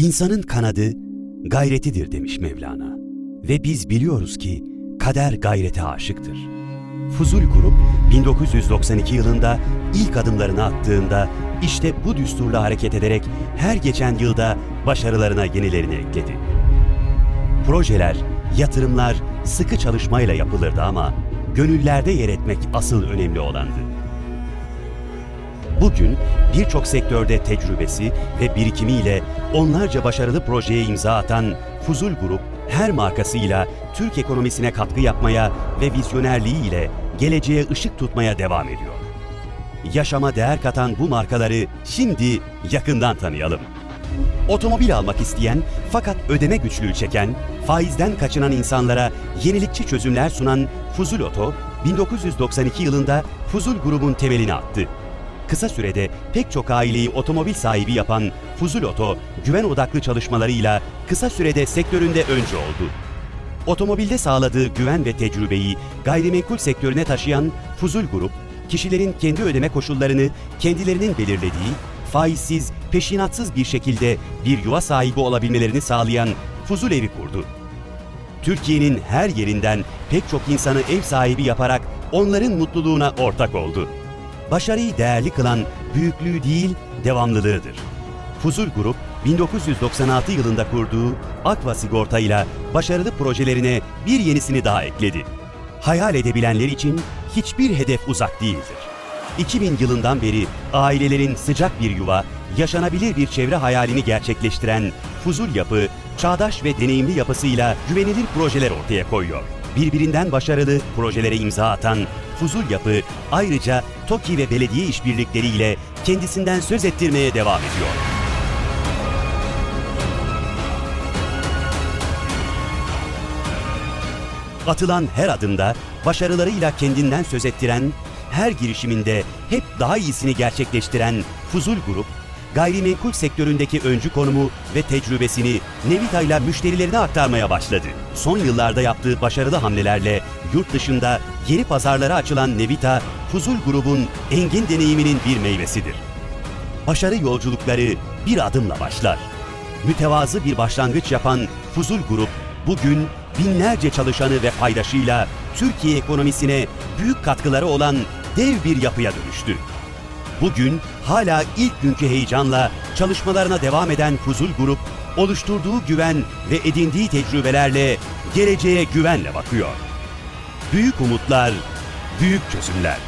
İnsanın kanadı gayretidir demiş Mevlana. Ve biz biliyoruz ki kader gayrete aşıktır. Fuzul Grup 1992 yılında ilk adımlarını attığında işte bu düsturla hareket ederek her geçen yılda başarılarına yenilerini ekledi. Projeler, yatırımlar sıkı çalışmayla yapılırdı ama gönüllerde yer etmek asıl önemli olandı. Bugün birçok sektörde tecrübesi ve birikimiyle onlarca başarılı projeye imza atan Fuzul Grup her markasıyla Türk ekonomisine katkı yapmaya ve vizyonerliğiyle geleceğe ışık tutmaya devam ediyor. Yaşama değer katan bu markaları şimdi yakından tanıyalım. Otomobil almak isteyen fakat ödeme güçlüğü çeken, faizden kaçınan insanlara yenilikçi çözümler sunan Fuzul Oto, 1992 yılında Fuzul grubun temelini attı. Kısa sürede pek çok aileyi otomobil sahibi yapan Fuzul Oto, güven odaklı çalışmalarıyla kısa sürede sektöründe önce oldu. Otomobilde sağladığı güven ve tecrübeyi gayrimenkul sektörüne taşıyan Fuzul Grup, kişilerin kendi ödeme koşullarını kendilerinin belirlediği, faizsiz, peşinatsız bir şekilde bir yuva sahibi olabilmelerini sağlayan Fuzul Evi kurdu. Türkiye'nin her yerinden pek çok insanı ev sahibi yaparak onların mutluluğuna ortak oldu. Başarıyı değerli kılan büyüklüğü değil, devamlılığıdır. Fuzul Grup, 1996 yılında kurduğu Aqua Sigorta ile başarılı projelerine bir yenisini daha ekledi. Hayal edebilenler için hiçbir hedef uzak değildir. 2000 yılından beri ailelerin sıcak bir yuva, yaşanabilir bir çevre hayalini gerçekleştiren Fuzul Yapı, çağdaş ve deneyimli yapısıyla güvenilir projeler ortaya koyuyor. Birbirinden başarılı projelere imza atan Fuzul Yapı ayrıca TOKİ ve belediye işbirlikleriyle kendisinden söz ettirmeye devam ediyor. Atılan her adımda başarılarıyla kendinden söz ettiren, her girişiminde hep daha iyisini gerçekleştiren Fuzul Grup, gayrimenkul sektöründeki öncü konumu ve tecrübesini Nevita ile müşterilerine aktarmaya başladı. Son yıllarda yaptığı başarılı hamlelerle yurt dışında yeni pazarlara açılan Nevita, Fuzul Grubun engin deneyiminin bir meyvesidir. Başarı yolculukları bir adımla başlar. Mütevazı bir başlangıç yapan Fuzul Grup bugün binlerce çalışanı ve paydaşıyla Türkiye ekonomisine büyük katkıları olan dev bir yapıya dönüştü. Bugün hala ilk günkü heyecanla çalışmalarına devam eden Fuzul Grup, oluşturduğu güven ve edindiği tecrübelerle geleceğe güvenle bakıyor. Büyük umutlar, büyük çözümler.